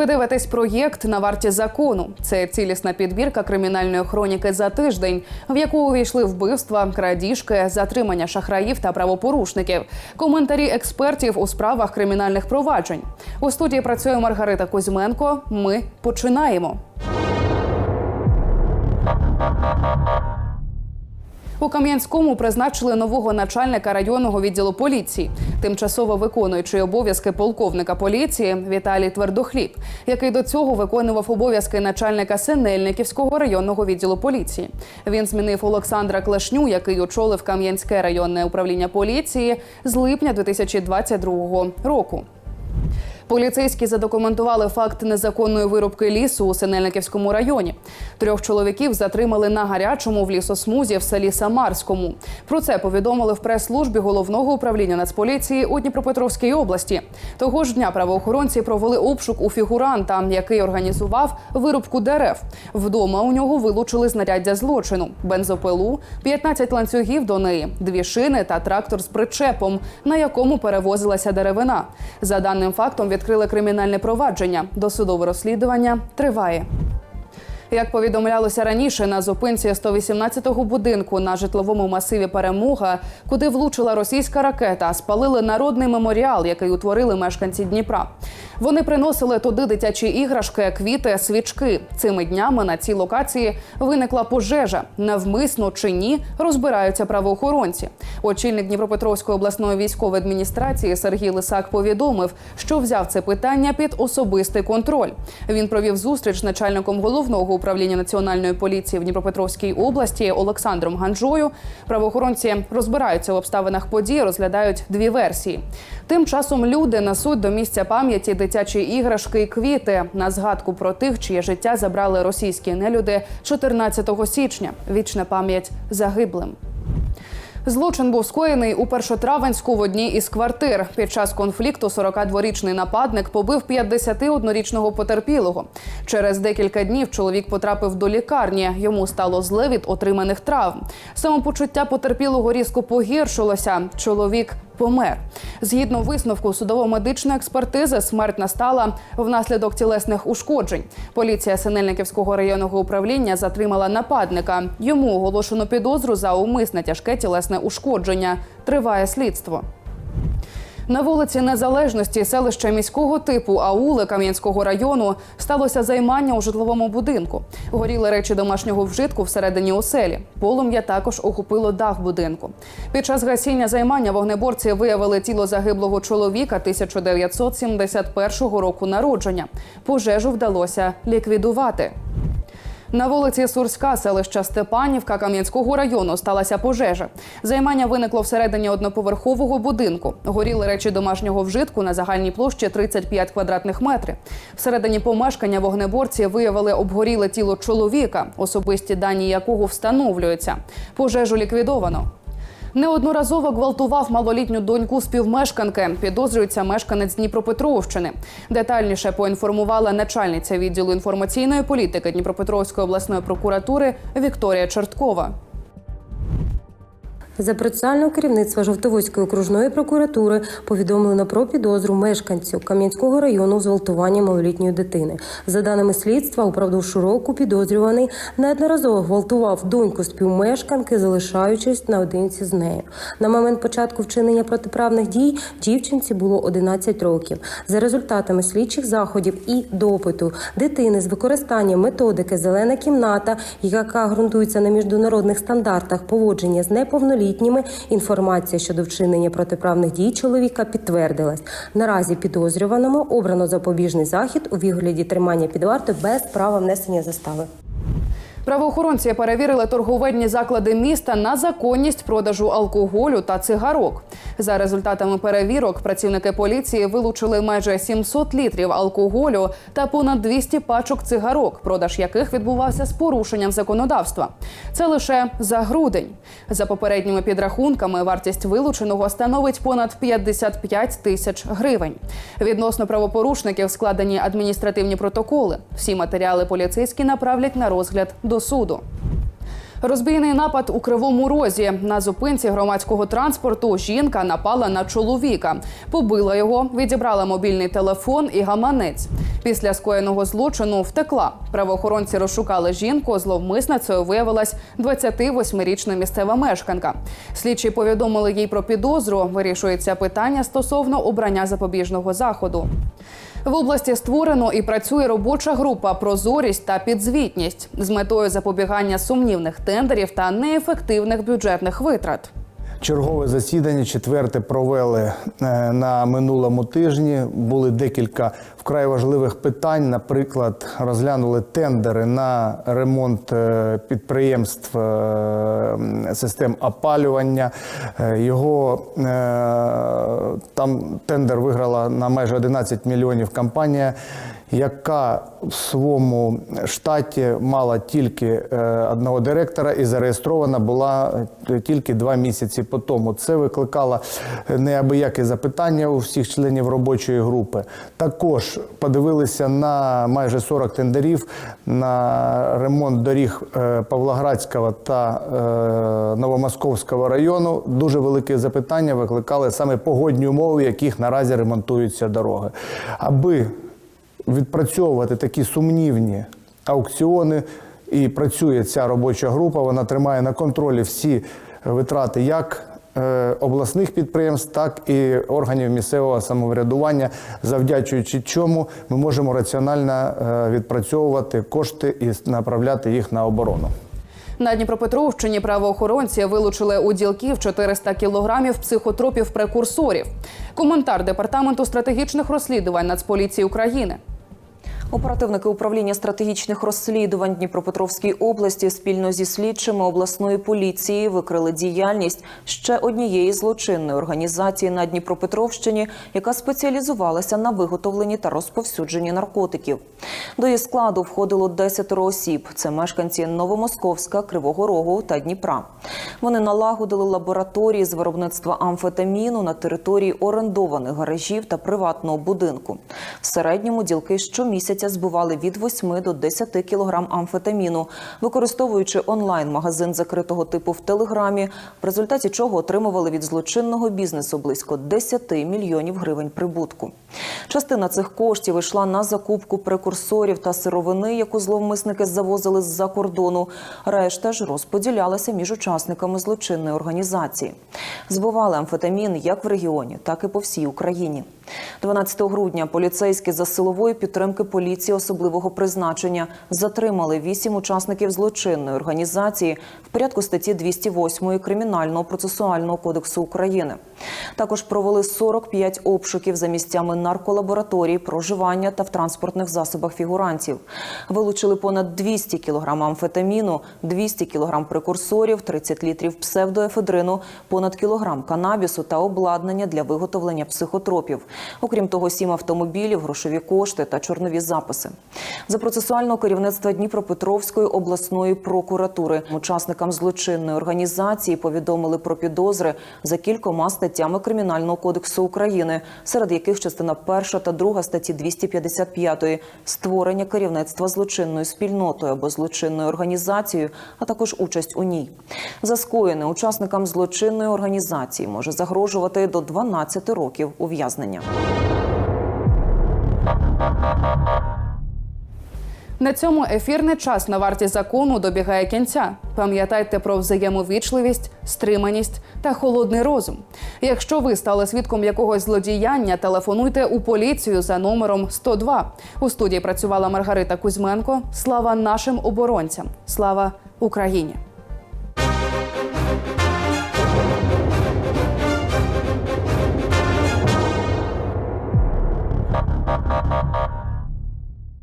Ви дивитесь проєкт на варті закону. Це цілісна підбірка кримінальної хроніки за тиждень, в яку увійшли вбивства, крадіжки, затримання шахраїв та правопорушників, коментарі експертів у справах кримінальних проваджень. У студії працює Маргарита Кузьменко. Ми починаємо. У Кам'янському призначили нового начальника районного відділу поліції, тимчасово виконуючий обов'язки полковника поліції Віталій Твердохліб, який до цього виконував обов'язки начальника Синельниківського районного відділу поліції. Він змінив Олександра Клешню, який очолив Кам'янське районне управління поліції з липня 2022 року. Поліцейські задокументували факт незаконної вирубки лісу у Синельниківському районі. Трьох чоловіків затримали на гарячому в лісосмузі в селі Самарському. Про це повідомили в прес-службі головного управління Нацполіції у Дніпропетровській області. Того ж дня правоохоронці провели обшук у фігуранта, який організував вирубку дерев. Вдома у нього вилучили знаряддя злочину: бензопилу, 15 ланцюгів до неї, дві шини та трактор з причепом, на якому перевозилася деревина. За даним фактом відкрили кримінальне провадження. Досудове розслідування триває. Як повідомлялося раніше, на зупинці 118-го будинку на житловому масиві Перемога, куди влучила російська ракета, спалили народний меморіал, який утворили мешканці Дніпра. Вони приносили туди дитячі іграшки, квіти, свічки. Цими днями на цій локації виникла пожежа. Навмисно чи ні, розбираються правоохоронці. Очільник Дніпропетровської обласної військової адміністрації Сергій Лисак повідомив, що взяв це питання під особистий контроль. Він провів зустріч з начальником головного управління національної поліції в Дніпропетровській області Олександром Ганжою. Правоохоронці розбираються в обставинах події, розглядають дві версії. Тим часом люди несуть до місця пам'яті дитячі іграшки і квіти на згадку про тих, чиє життя забрали російські нелюди 14 січня. Вічна пам'ять загиблим. Злочин був скоєний у першотравенську в одній із квартир. Під час конфлікту 42-річний нападник побив 51-річного потерпілого. Через декілька днів чоловік потрапив до лікарні. Йому стало зле від отриманих травм. Самопочуття потерпілого різко погіршилося. Чоловік помер. Згідно висновку судово-медичної експертизи, смерть настала внаслідок тілесних ушкоджень. Поліція Синельниківського районного управління затримала нападника. Йому оголошено підозру за умисне тяжке тілесне ушкодження. Триває слідство. На вулиці Незалежності селища міського типу Аули Кам'янського району сталося займання у житловому будинку. Горіли речі домашнього вжитку всередині оселі. Полум'я також охопило дах будинку. Під час гасіння займання вогнеборці виявили тіло загиблого чоловіка 1971 року народження. Пожежу вдалося ліквідувати. На вулиці Сурська, селища Степанівка Кам'янського району сталася пожежа. Займання виникло всередині одноповерхового будинку. Горіли речі домашнього вжитку на загальній площі 35 квадратних метрів. Всередині помешкання вогнеборці виявили обгоріле тіло чоловіка, особисті дані якого встановлюються. Пожежу ліквідовано. Неодноразово гвалтував малолітню доньку співмешканки. Підозрюється мешканець Дніпропетровщини. Детальніше поінформувала начальниця відділу інформаційної політики Дніпропетровської обласної прокуратури Вікторія Черткова. За процесуального керівництва Жовтоводської окружної прокуратури повідомлено про підозру мешканцю Кам'янського району в зґвалтуванні малолітньої дитини. За даними слідства, упродовж року підозрюваний неодноразово гвалтував доньку співмешканки, залишаючись наодинці з нею. На момент початку вчинення протиправних дій дівчинці було 11 років. За результатами слідчих заходів і допиту дитини з використанням методики Зелена кімната, яка ґрунтується на міжнародних стандартах поводження з неповнолітніми, інформація щодо вчинення протиправних дій чоловіка підтвердилась. Наразі підозрюваному обрано запобіжний захід у вигляді тримання під вартою без права внесення застави. Правоохоронці перевірили торговельні заклади міста на законність продажу алкоголю та цигарок. За результатами перевірок працівники поліції вилучили майже 700 літрів алкоголю та понад 200 пачок цигарок, продаж яких відбувався з порушенням законодавства. Це лише за грудень. За попередніми підрахунками, вартість вилученого становить понад 55 тисяч гривень. Відносно правопорушників складені адміністративні протоколи. Всі матеріали поліцейські направлять на розгляд до суду. Розбійний напад у кривому розі на зупинці громадського транспорту. Жінка напала на чоловіка, побила його, відібрала мобільний телефон і гаманець. Після скоєного злочину втекла. Правоохоронці розшукали жінку. Зловмисницею виявилась 28-річна місцева мешканка. Слідчі повідомили їй про підозру. Вирішується питання стосовно обрання запобіжного заходу. В області створено і працює робоча група прозорість та підзвітність з метою запобігання сумнівних тендерів та неефективних бюджетних витрат. Чергове засідання четверте провели е, на минулому тижні. Були декілька вкрай важливих питань. Наприклад, розглянули тендери на ремонт е, підприємств е, систем опалювання. Його там тендер виграла на майже 11 мільйонів компанія яка в своєму штаті мала тільки е, одного директора і зареєстрована була е, тільки два місяці по тому. Це викликало неабияке запитання у всіх членів робочої групи. Також подивилися на майже 40 тендерів на ремонт доріг е, Павлоградського та Новомосковського району. Дуже велике запитання викликали саме погодні умови, в яких наразі ремонтуються дороги. Аби відпрацьовувати такі сумнівні аукціони. І працює ця робоча група. Вона тримає на контролі всі витрати як е, обласних підприємств, так і органів місцевого самоврядування, завдячуючи чому ми можемо раціонально е, відпрацьовувати кошти і направляти їх на оборону. На Дніпропетровщині правоохоронці вилучили у ділків 400 кілограмів психотропів прекурсорів. Коментар департаменту стратегічних розслідувань Нацполіції України. Оперативники управління стратегічних розслідувань Дніпропетровської області спільно зі слідчими обласної поліції викрили діяльність ще однієї злочинної організації на Дніпропетровщині, яка спеціалізувалася на виготовленні та розповсюдженні наркотиків. До її складу входило 10 осіб. Це мешканці Новомосковська, Кривого Рогу та Дніпра. Вони налагодили лабораторії з виробництва амфетаміну на території орендованих гаражів та приватного будинку. В середньому ділки щомісяця збували від 8 до 10 кілограм амфетаміну, використовуючи онлайн-магазин закритого типу в Телеграмі, в результаті чого отримували від злочинного бізнесу близько 10 мільйонів гривень прибутку. Частина цих коштів йшла на закупку прекурсорів та сировини, яку зловмисники завозили з-за кордону. Решта ж розподілялася між учасниками злочинної організації. Збивали амфетамін як в регіоні, так і по всій Україні. 12 грудня поліцейські за силової підтримки поліції особливого призначення затримали вісім учасників злочинної організації в порядку статті 208 Кримінального процесуального кодексу України. Також провели 45 обшуків за місцями нарколабораторій, проживання та в транспортних засобах фігурантів. Вилучили понад 200 кг амфетаміну, 200 кг прекурсорів, 30 літрів псевдоефедрину, понад кілограм канабісу та обладнання для виготовлення психотропів. Окрім того, сім автомобілів, грошові кошти та чорнові записи. За процесуального керівництва Дніпропетровської обласної прокуратури учасникам злочинної організації повідомили про підозри за кількома статтями Кримінального кодексу України, серед яких частина перша та друга статті 255 створення керівництва злочинною спільнотою або злочинною організацією, а також участь у ній. За скоєне учасникам злочинної організації може загрожувати до 12 років ув'язнення. На цьому ефірний час на варті закону добігає кінця. Пам'ятайте про взаємовічливість, стриманість та холодний розум. Якщо ви стали свідком якогось злодіяння, телефонуйте у поліцію за номером 102. У студії працювала Маргарита Кузьменко. Слава нашим оборонцям! Слава Україні!